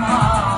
Mama.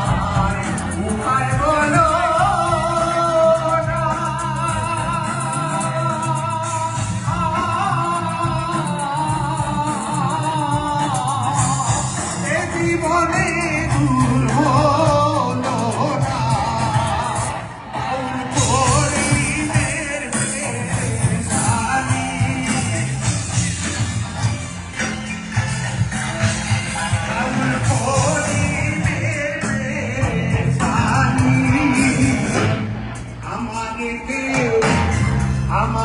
I'm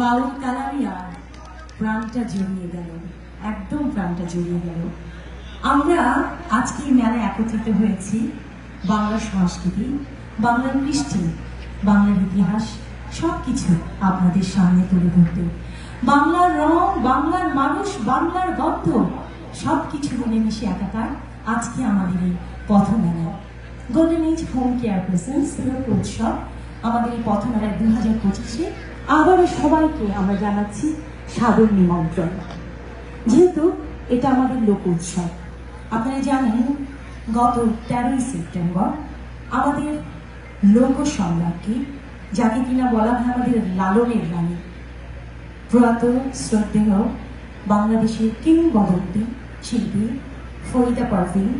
বাউল কালামিয়া প্রাণটা জড়িয়ে গেল, একদম প্রাণটা জড়িয়ে গেল। আমরা আজকে এই মেলায় একত্রিত হয়েছি বাংলার সংস্কৃতি বাংলার কৃষ্টি, বাংলার ইতিহাস সব কিছু আপনাদের সামনে তুলে ধরতে। বাংলার রং, বাংলার মানুষ, বাংলার গদ্য সব কিছু মিলেমিশে একাকার আজকে আমাদের এই পথমেলা। Golden age home care presents উৎসব আমাদের এই পথমেলায় দু হাজার পঁচিশে আবারও সবাইকে আমরা জানাচ্ছি সাদর নিমন্ত্রণ। যেহেতু এটা আমাদের লোক উৎসব, আপনারা জানেন, গত তেরোই সেপ্টেম্বর আমাদের লোক সম্রাটকে, যাকে কিনা বলা হয় আমাদের লালনের রানী, প্রয়াত শ্রদ্ধেয় বাংলাদেশের কিংবদন্তি শিল্পী ফরিদা পারভিন,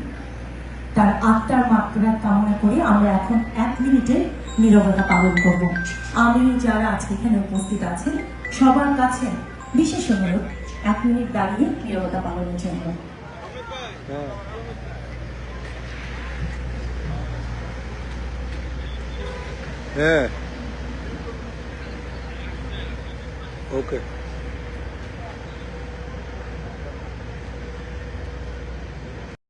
তার আত্মার মাত্রা কামনা করে আমরা এখন এক মিনিটে নীরবতা পালন করব। আমি যারা আজকে এখানে উপস্থিত আছেন সবার কাছে বিশেষ অনুরোধ, এক মিনিট দাঁড়িয়ে নীরবতা পালনের জন্য। হ্যাঁ। ওকে।